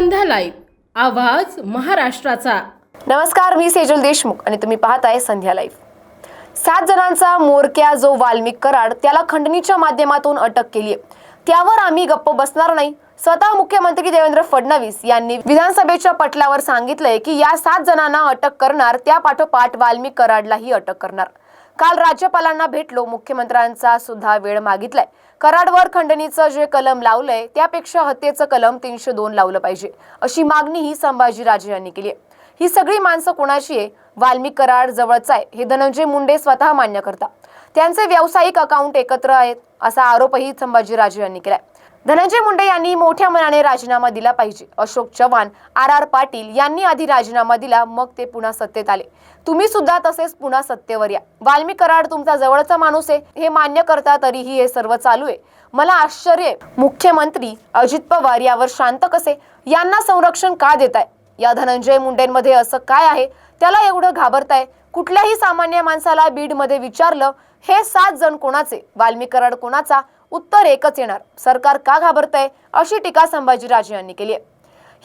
संध्या live आवाज महाराष्ट्राचा. नमस्कार मी सेजल देशमुख आणि तुम्ही पाहताय संध्या लाईव्ह. सात जणांचा मोरक्या जो वाल्मिक कराड त्याला खंडणीच्या माध्यमातून अटक केली आहे त्यावर आम्ही गप्प बसणार नाही. स्वतः मुख्यमंत्री देवेंद्र फडणवीस यांनी विधानसभेच्या पटलावर सांगितलंय की या सात जणांना अटक करणार त्या पाठोपाठ वाल्मिक कराडलाही अटक करणार. काल राज्यपालांना भेटलो. मुख्यमंत्र्यांचा सुद्धा वेळ मागितलाय. कराडवर खंडणीचं जे कलम लावलंय त्यापेक्षा हत्येचं कलम तीनशे दोन लावलं पाहिजे अशी मागणीही संभाजीराजे यांनी केली आहे. ही सगळी माणसं कोणाची आहे? वाल्मिक कराड जवळचा आहे. हे धनंजय मुंडे स्वतः मान्य करतात. त्यांचे व्यावसायिक अकाउंट एकत्र आहेत असा आरोपही संभाजीराजे यांनी केलाय. धनंजय मुंडे यांनी मोठ्या मनाने राजीनामा दिला पाहिजे. अशोक चव्हाण आर आर पाटील यांनी आधी राजीनामा दिला मग ते पुन्हा सत्तेत आले. तुम्ही सुद्धा तसेच पुन्हा सत्तेवर या. वाल्मी कराड तुमचा जवळचा माणूस आहे हे मान्य करता तरीही हे सर्व चालू आहे. मला आश्चर्य मुख्यमंत्री अजित पवार यावर शांत कसे? यांना संरक्षण का देताय? या धनंजय मुंडेंमध्ये असं काय आहे? त्याला एवढं घाबरताय? कुठल्याही सामान्य माणसाला बीडमध्ये विचारलं हे सात जण कोणाचे? वाल्मी कराड कोणाचा? उत्तर एकच येणार. सरकार का घाबरतंय? अशी टीका संभाजीराजे यांनी केली आहे.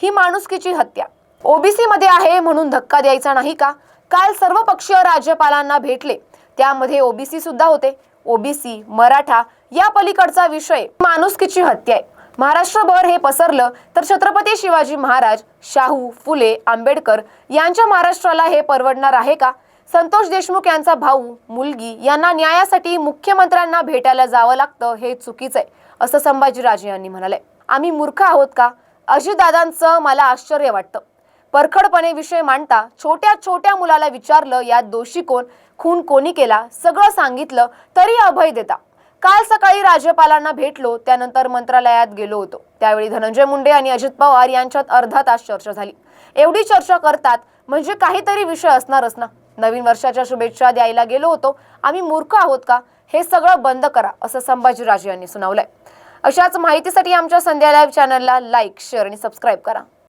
ही माणुसकीची हत्या. ओबीसी मध्ये आहे म्हणून धक्का द्यायचा नाही का? काल सर्व पक्षीय राज्यपालांना भेटले. त्यामध्ये ओबीसी सुद्धा होते. ओबीसी मराठा या पलीकडचा विषय माणुसकीची हत्या आहे. महाराष्ट्रभर हे पसरलं तर छत्रपती शिवाजी महाराज शाहू फुले आंबेडकर यांच्या महाराष्ट्राला हे परवडणार आहे का? संतोष देशमुख यांचा भाऊ मुलगी यांना न्यायासाठी मुख्यमंत्र्यांना भेटायला जावं लागतं हे चुकीचं आहे असं संभाजीराजे यांनी म्हणाले. आम्ही मूर्ख आहोत का? अजितदादांचं मला आश्चर्य वाटतं. परखडपणे विषय मांडता छोट्या छोट्या मुलाला विचारलं यात दोषी कोण? खून कोणी केला सगळं सांगितलं तरी अभय देता. काल सकाळी राज्यपालांना भेटलो त्यानंतर मंत्रालयात गेलो होतो. त्यावेळी धनंजय मुंडे आणि अजित पवार यांच्यात अर्धा तास चर्चा झाली. एवढी चर्चा करतात म्हणजे काहीतरी विषय असणारच ना? नवीन वर्षाच्या शुभेच्छा द्यायला गेलो होतो. आम्ही मूर्ख आहोत का? हे सगळं बंद करा असं संभाजीराजे यांनी सुनावलंय. अशाच माहितीसाठी आमच्या संध्या लाईव्ह चॅनलला लाईक शेअर आणि सबस्क्राईब करा.